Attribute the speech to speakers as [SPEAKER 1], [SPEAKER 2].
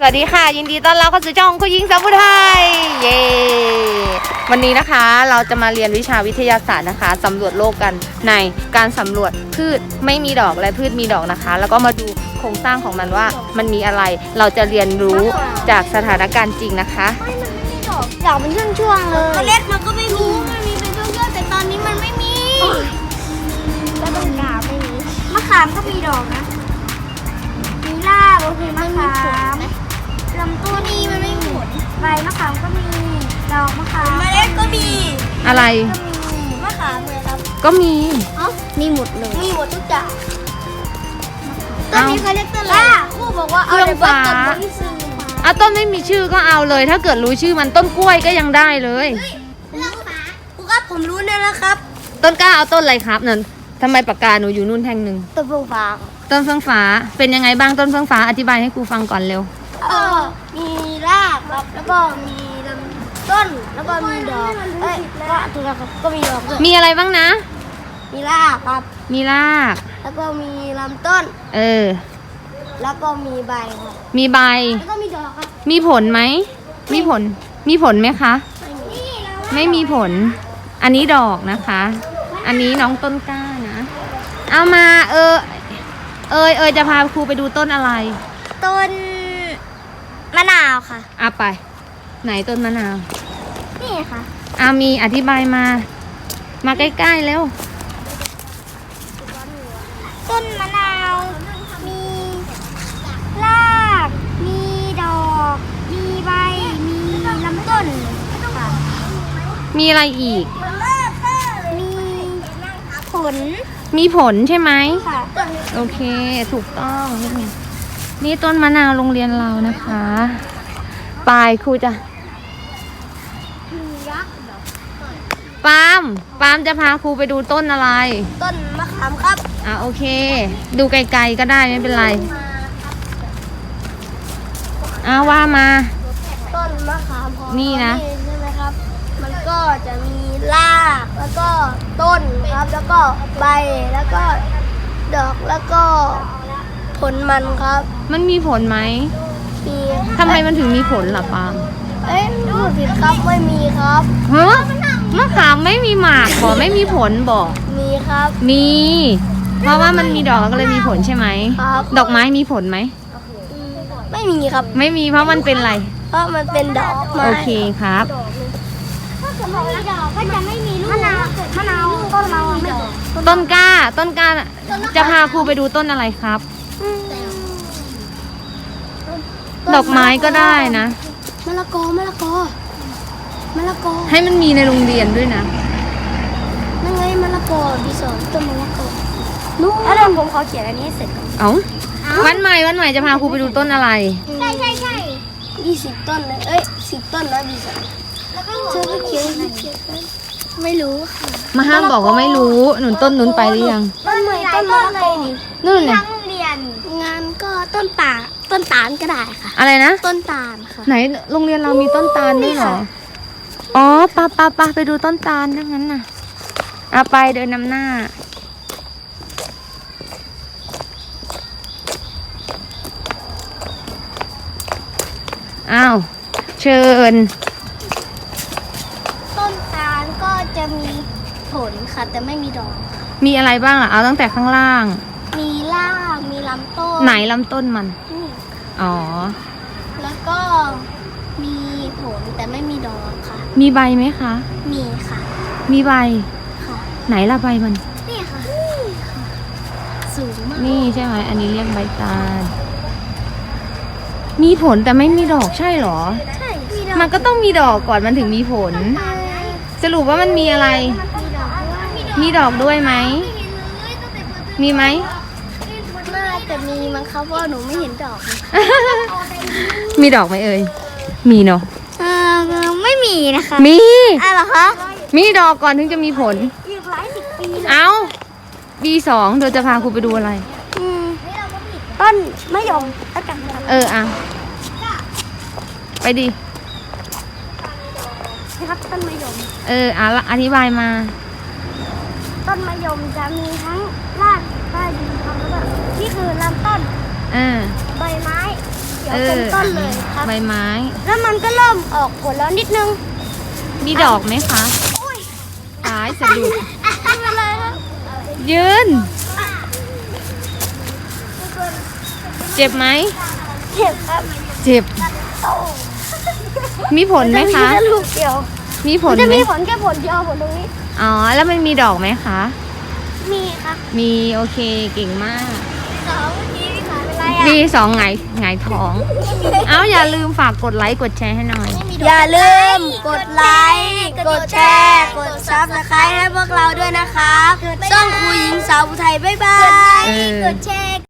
[SPEAKER 1] สวัสดีค่ะ ยินดีต้อนรับเข้าสู่ช่องคุณยิงสาวผู้ไทยเย้วันนี้นะคะเราจะมาเรียนวิชาวิทยาศาสตร์นะคะสำรวจโลกกันในการสำรวจพืชไม่มีดอกและพืชมีดอกนะคะ แล้วก็มาดูโครงสร้างของมันว่ามันมีอะไรเราจะเรียนรู้จากสถานการณ์จริงนะคะ
[SPEAKER 2] ไม่มันไม่มีดอกดอกเป็นช่วงๆเลยเมล็ดมันก็ไม่มีมันมีเป็นช่วงๆแต่ตอนนี้มันไม่มีแล้วต้นกาไม่มีมะขามก็มีดอกนะมีรากก็คือมะขามลำต้นนี้มันไม่มีใบมะขามก็มีดอกมะขามเมล็ดก็มี
[SPEAKER 1] อะไร
[SPEAKER 2] ก็มีมะขามเลยครับ
[SPEAKER 1] ก็มี
[SPEAKER 2] เอ้ามีหมดเลยมีหมดทุกอย่างต้
[SPEAKER 1] เอ้า
[SPEAKER 2] นนี้เขาเรียกต้นอะไรครูบอกว่าเอา
[SPEAKER 1] เครื่องฟ้า
[SPEAKER 2] ต้นต้นซื้อมา
[SPEAKER 1] อะต้นไม่มีชื่อก็เอาเลย ถ้าเกิดรู้ชื่อมันต้นกล้วยก็ยังได้เลย
[SPEAKER 2] เรื่องฟ้าครูครับผมรู้แน่แล้วครับ
[SPEAKER 1] ต้นกล้าเอาต้นอะไรครับนั่นทำไมปากกาหนูอยู่นู่นแท่งหนึ่ง
[SPEAKER 2] ต้นฟ้า
[SPEAKER 1] ต้นเฟื่องฟ้าเป็นยังไงบ้างต้นเฟื่องฟ้าอธิบายให้ครูฟังก่อนเร็ว
[SPEAKER 2] เออ มีรากครับแล้วก็มีลำต้น แล้วก็มีดอกเอ้ยก็ถูกแล้วครับก็มีดอกด้วย
[SPEAKER 1] มีอะไรบ้างนะ
[SPEAKER 2] มีรากครับ
[SPEAKER 1] มีราก
[SPEAKER 2] แล้วก็มีลำต้น
[SPEAKER 1] เออ
[SPEAKER 2] แล้วก็มีใบครับ
[SPEAKER 1] มีใบ
[SPEAKER 2] แล้วก็มีดอกครับ
[SPEAKER 1] มีผลไหม มีผล มีผลไหมคะ
[SPEAKER 2] นี่เรา
[SPEAKER 1] ไม่มีผล อันนี้ดอกนะคะ อันนี้น้องต้นกล้านะ เอามาเออ เอยเอยจะพาครูไปดูต้นอะไร
[SPEAKER 2] ต้นมะ นาวค่ะ
[SPEAKER 1] อะไป ไหนต้นมะนาว
[SPEAKER 2] นี่ค่ะ
[SPEAKER 1] อามีอธิบายมา มาใกล้ๆแล้ว
[SPEAKER 2] ต้นมะนาว มีราก มีดอก มีใบ มีลำต้นค่ะ
[SPEAKER 1] มีอะไรอีก
[SPEAKER 2] มีผล
[SPEAKER 1] มีผลใช่ไหม
[SPEAKER 2] ค่ะ
[SPEAKER 1] โอเค ถูกต้องนี่ไง นี่ต้นมะนาวโรงเรียนเรานะคะปลายครูจะ
[SPEAKER 2] มียักษ์
[SPEAKER 1] ปาล์มปาล์มจะพาครูไปดูต้นอะไร
[SPEAKER 2] ต้นมะขามครับ
[SPEAKER 1] อะโอเค ดูไกลๆก็ได้ไม่เป็นไรอ้าว่ามา
[SPEAKER 2] ต้นมะขามของ
[SPEAKER 1] นี่นะ
[SPEAKER 2] ใช่ไหมครับ มันก็จะมีรากแล้วก็ต้นครับแล้วก็ใบแล้วก็ดอกแล้วก็ ผลมันครับ
[SPEAKER 1] มันมีผลไหม
[SPEAKER 2] มี
[SPEAKER 1] ทำไมมันถึงมีผลล่ะปาล์ม
[SPEAKER 2] เอ้ยพูดผิดครับไม่มีครับ
[SPEAKER 1] ฮะมะขามไม่มีหมากบอกไม่มีผลบอก
[SPEAKER 2] มีครับ
[SPEAKER 1] มี เพราะว่ามันมีดอกแล้วก็เลยมีผลใช่ไหม
[SPEAKER 2] ครับ
[SPEAKER 1] ดอกไม้มีผลไหม
[SPEAKER 2] ไม่มีครับ
[SPEAKER 1] ไม่มีเพราะมันเป็นอะไร
[SPEAKER 2] เพราะมันเป็นดอกไม้
[SPEAKER 1] โอเคครับ
[SPEAKER 2] ถ้าเกิดไม่มีดอกก็จะไม่มีลูกมะนาวมะนาวต้นมะนาวไม่ดอก
[SPEAKER 1] ต้นกล้าต้นกล้าจะพาครูไปดูต้นอะไรครับ ดอกไม้ก็ได้นะ
[SPEAKER 2] มะละกอมะละกอมะละกอ
[SPEAKER 1] ให้มันมีในโรงเรียนด้วยนะ
[SPEAKER 2] นั่นไงมะละกอพี่สอนต้นมะละกอนู่นแล้วเดี๋ยวผมขอเขียนอันนี้ให้เสร็จก่อน
[SPEAKER 1] เอ้าวันใหม่วันใหม่จะพาครูไปดูต้นอะไร
[SPEAKER 2] ใช่ใช่ใช่ยี่สิบต้นเลยเอ้ยสิบต้นนะพี่สอนเธอก็เขียนเขียนไม่รู้ค่ะ
[SPEAKER 1] มาห้ามบอกว่าไม่รู้ หนุนต้นหนุนไปหรือยัง
[SPEAKER 2] ต้นใหม่ต้นมะละกอนี่
[SPEAKER 1] นู่นเนี่ย
[SPEAKER 2] ก็ต้นป่าต้นตาลก็ได้ค่ะ
[SPEAKER 1] อะไรนะ
[SPEAKER 2] ต้นตาลค่ะ
[SPEAKER 1] ไหนโรงเรียนเรามีต้นตาลด้วยเหรอ อ๋อปะปะปะไปดูต้นตาลดังนั้นน่ะเอาไปเดินนำหน้า อ้าว เชิญ
[SPEAKER 2] ต้นตาลก็จะมีผลค่ะ แต่ไม่มีดอก
[SPEAKER 1] มีอะไรบ้างล่ะ เอาตั้งแต่ข้างล่าง
[SPEAKER 2] มีรากมี ลำต้น
[SPEAKER 1] ไหนลำต้นมัน
[SPEAKER 2] นี่
[SPEAKER 1] อ๋อ
[SPEAKER 2] แล้วก็มีผลแต่ไม่มีดอกค่ะ
[SPEAKER 1] มีใบไหมคะ
[SPEAKER 2] มีค่ะ
[SPEAKER 1] มีใบ
[SPEAKER 2] ค่ะ
[SPEAKER 1] ไหนละใบมัน
[SPEAKER 2] นี่ค่ะนี่ค่ะสูงมาก
[SPEAKER 1] นี่ใช่ไหม อันนี้เรียกใบตาล มีผลแต่ไม่มีดอกใช่เหรอ
[SPEAKER 2] ใช่มีดอก
[SPEAKER 1] มันก็ต้องมีดอกก่อนมันถึงมีผล
[SPEAKER 2] ตาลไง
[SPEAKER 1] สรุปว่ามันมีอะไร
[SPEAKER 2] มีดอกด้วย
[SPEAKER 1] มีดอกด้วยไหม
[SPEAKER 2] ไม่เห็นเลยตั้งแต่เปิด
[SPEAKER 1] มีไหม
[SPEAKER 2] น่าจะ มีมั้งครับเพราะว่าหนูไม่เห็นดอกเลย
[SPEAKER 1] มีดอกไหมเอ่ย มีเนาะ
[SPEAKER 2] เออไม่มีนะคะ
[SPEAKER 1] มี
[SPEAKER 2] อะไรเหรอคะ
[SPEAKER 1] มีดอกก่อนถึงจะมีผล
[SPEAKER 2] อีกหลายสิบปี
[SPEAKER 1] เอาปีสองเธอจะพาครูไปดูอะไร
[SPEAKER 2] อืมต้นมะยมแล้วกันครับ
[SPEAKER 1] เอออะไปดิ
[SPEAKER 2] นะครับต้นมะยม
[SPEAKER 1] เอออะละอธิบายมา
[SPEAKER 2] ต้นมะยมจะมีทั้งรากใต้ดินครับแล้วก็ นี่คือลำต้น
[SPEAKER 1] เออ
[SPEAKER 2] ใบไม้ขียวเต็มต้นเลยครับ
[SPEAKER 1] ใบไม้
[SPEAKER 2] แล้วมันก็เริ่มออกผลแล้วนิดนึง
[SPEAKER 1] มีดอกไหมคะตายสะดุด
[SPEAKER 2] ทำอะไรครับ
[SPEAKER 1] ยืน เจ็บไหม
[SPEAKER 2] เจ็บครับ
[SPEAKER 1] เจ็บ มีผลไหมคะ
[SPEAKER 2] นจแลูกเดียว
[SPEAKER 1] มีผ
[SPEAKER 2] มั
[SPEAKER 1] ล
[SPEAKER 2] นจะ
[SPEAKER 1] ไหม
[SPEAKER 2] มีผลแค่ผลเดียวผลตรงนี้
[SPEAKER 1] อ๋อ แล้วมันมีดอกไหมคะ
[SPEAKER 2] มีครับ
[SPEAKER 1] มี โอเค เก่งมาก
[SPEAKER 2] สองเมื่อกี้พี่ขายเป็นไรอะ
[SPEAKER 1] มีสองไงไงายท้อง เอาอย่าลืมฝากกดไลค์กดแชร์ให้หน่อย
[SPEAKER 2] อย่าลืมกดไลค์ กดแชร์ กดซับสไครต์ให้พวกเราด้วยนะครับช่องคุยหญิงสาวอุทัยบ๊ายบาย
[SPEAKER 1] เออ
[SPEAKER 2] กดแชร์